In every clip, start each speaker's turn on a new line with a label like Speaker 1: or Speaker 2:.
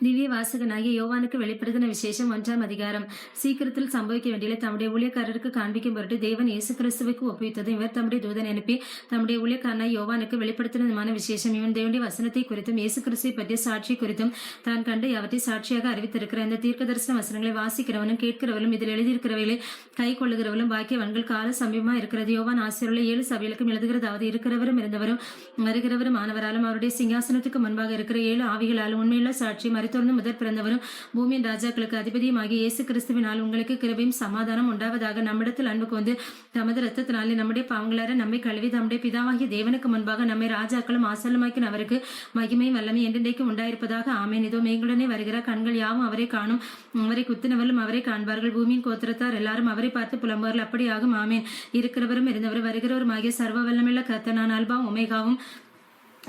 Speaker 1: திவ்ய வாசகனாகிய யோவானுக்கு வெளிப்படுத்தின விசேஷம் ஒன்றாம் அதிகாரம். சீக்கிரத்தில் சம்பவிக்க வேண்டிய தம்முடைய ஊழியக்காரருக்கு காண்பிக்கும் பொருட்டு தேவன் இயேசு கிறிஸ்துவுக்கு ஒப்புவித்தது இவர் தம்முடைய தூதன் அனுப்பி தம்முடைய ஊழியக்காரனாய் யோவானுக்கு வெளிப்படுத்தினதுமான விசேஷம். இவன் தேவனுடைய வசனத்தை குறித்தும் இயேசு கிறிஸ்துவை பற்றிய சாட்சி குறித்தும் தான் கண்டு அவற்றை சாட்சியாக அறிவித்திருக்கிற இந்த தீர்க்க தரிசன வசனங்களை வாசிக்கிறவனும் கேட்கிறவர்களும் இதில் எழுதியிருக்கிறவர்களே கை கொள்ளுகிறவர்களும் பாக்கியவன்கள் கால சமீபமா இருக்கிறது. யோவான் ஆசிரியருள்ள ஏழு சபைகளுக்கும் எழுதுகிறதாவது இருக்கிறவரும் இருந்தவரும் வருகிறவரும் ஆனவராலும் அவருடைய சிங்காசனத்துக்கு முன்பாக இருக்கிற ஏழு ஆவிகளாலும் உண்மையுள்ள சாட்சி மறைத்தோர்ந்து முதற் பிறந்தவரும் பூமியின் ராஜாக்களுக்கு அதிபதியுமாகிய இயேசு கிறிஸ்துவினால் உங்களுக்கு கிருபையும் சமாதானம் உண்டாவதாக நம்மிடத்தில் அன்புக்கு வந்து தமது ரத்தத்தினாலே நம்முடைய பாவங்களார நம்மை கழுவி தம்முடைய பிதாவாகிய தேவனுக்கு முன்பாக நம்மை ராஜாக்களும் ஆசலமாக்கின அவருக்கு மகிமையும் வல்லமை என்றென்றைக்கும் உண்டாயிருப்பதாக ஆமேன். இதோ மேங்களுடனே வருகிற கண்கள் யாவும் அவரை காணும் அவரை குத்தினவர்களும் அவரை காண்பார்கள். பூமியின் கோத்திரத்தார் எல்லாரும் அவரை பார்த்து புலம்புவார்கள். அப்படியாகும் ஆமேன். இருக்கிறவரும் இருந்தவரும் வருகிறவரும் ஆகிய சர்வ வல்லமில்ல கர்த்தர் நான் உமேகாவும் ஒமேகாவும்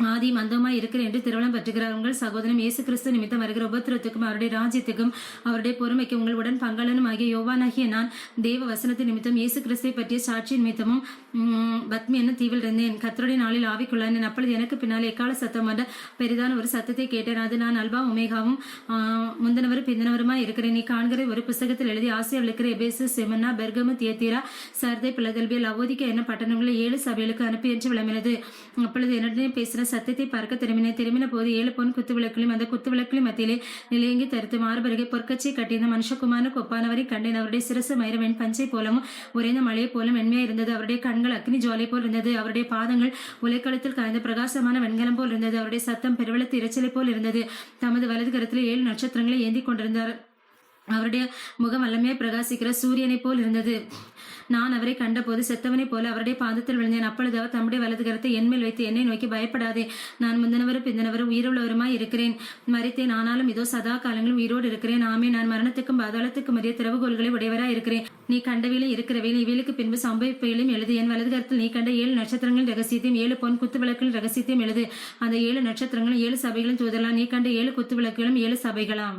Speaker 1: ஆதி மந்தமாய் இருக்கிற என்று திருமணம் பெற்றுகிறார். உங்கள் சகோதரன் இயேசு கிறிஸ்து நிமித்தம் வருகிற உபத்திரத்துக்கும் அவருடைய ராஜ்யத்துக்கும் அவருடைய பொறுமைக்கு உங்களுடன் பங்காளனும் ஆகிய யோவானாகிய நான் தேவ வசனத்தின் நிமித்தம் இயேசு கிறிஸ்தை பற்றிய சாட்சி நிமித்தமும் பத்மி என்ன தீவில் இருந்தேன்? கத்தருடைய நாளில் ஆவிக்குள்ளானேன் அப்பொழுது எனக்கு பின்னால் எக்கால சத்தம் என்ற பெரிதான ஒரு சத்தத்தை கேட்டேன். அது நான் அல்பா உமேகாவும் முந்தினவரும் பிந்தினவருமாய் இருக்கிறேன். நீ காண்கிற ஒரு புஸ்தகத்தில் எழுதி ஆசிரியர் இருக்கிற எபேசு செமனா பெர்கமு தியத்தீரா சர்தை பிளதல்பியல் லவோதிக்க என்ன பட்டணங்களை ஏழு சபைகளுக்கு அனுப்பி என்று விளம்பினது. அப்பொழுது என்னுடனே பேசின சத்தத்தை பார்க்க திரும்பினேன். திரும்பின போது ஏழு பொன் குத்து விளக்கிலும் அந்த குத்து விளக்கிலும் மத்தியிலே நிலையங்கி தருத்து மார்பருகே பொற்கச்சை கட்டியிருந்த மனுஷகுமாரனுக்கு ஒப்பானவரை கண்டேன். அவருடைய சிரசு மயிரவெண் பஞ்சை போலவும் உறைந்த மழையை போலும் மென்மையாக இருந்தது. அவருடைய கண்கள் அக்னி ஜுவாலை போல் இருந்தது. அவருடைய பாதங்கள் உலைக்களத்தில் காய்ந்த பிரகாசமான வெண்கலம் போல் இருந்தது. அவருடைய சத்தம் பெருவெளத்து இரைச்சலை போல் இருந்தது. தமது வலது கருத்தில் ஏழு நட்சத்திரங்களை ஏந்தி கொண்டிருந்தார். அவருடைய முகம் வல்லமையை பிரகாசிக்கிற சூரியனை போல் இருந்தது. நான் அவரை கண்டபோது செத்தவனைப் போல அவருடைய பாதத்தில் விழுந்தேன். அப்பொழுது அவர் தம்முடைய வலது கரத்தை என்மேல் வைத்து என்னை நோக்கி பயப்படாதே. நான் முந்தினவரும் பிந்தினவரும் உயிருள்ளவருமாய் இருக்கிறேன். மறித்தேன். ஆனாலும் இதோ சதா காலங்களும் உயிரோடு இருக்கிறேன். ஆமே நான் மரணத்துக்கும் பாதாளத்துக்கும் மதிய திறவுகோள்களை உடையவராய் இருக்கிறேன். நீ கண்டவையிலும் இருக்கிறவையிலும் இவைகளுக்கு பின்பு சம்பவிப்பையிலும் எழுது. என் வலது கரத்தில் நீ கண்ட ஏழு நட்சத்திரங்களின் ரகசியத்தையும் ஏழு பொன் குத்து விளக்குகளின் ரகசியத்தையும் எழுது. அந்த ஏழு நட்சத்திரங்களும் ஏழு சபைகளும் தூதலாம் நீ கண்ட ஏழு குத்து விளக்குகளும் ஏழு சபைகளாம்.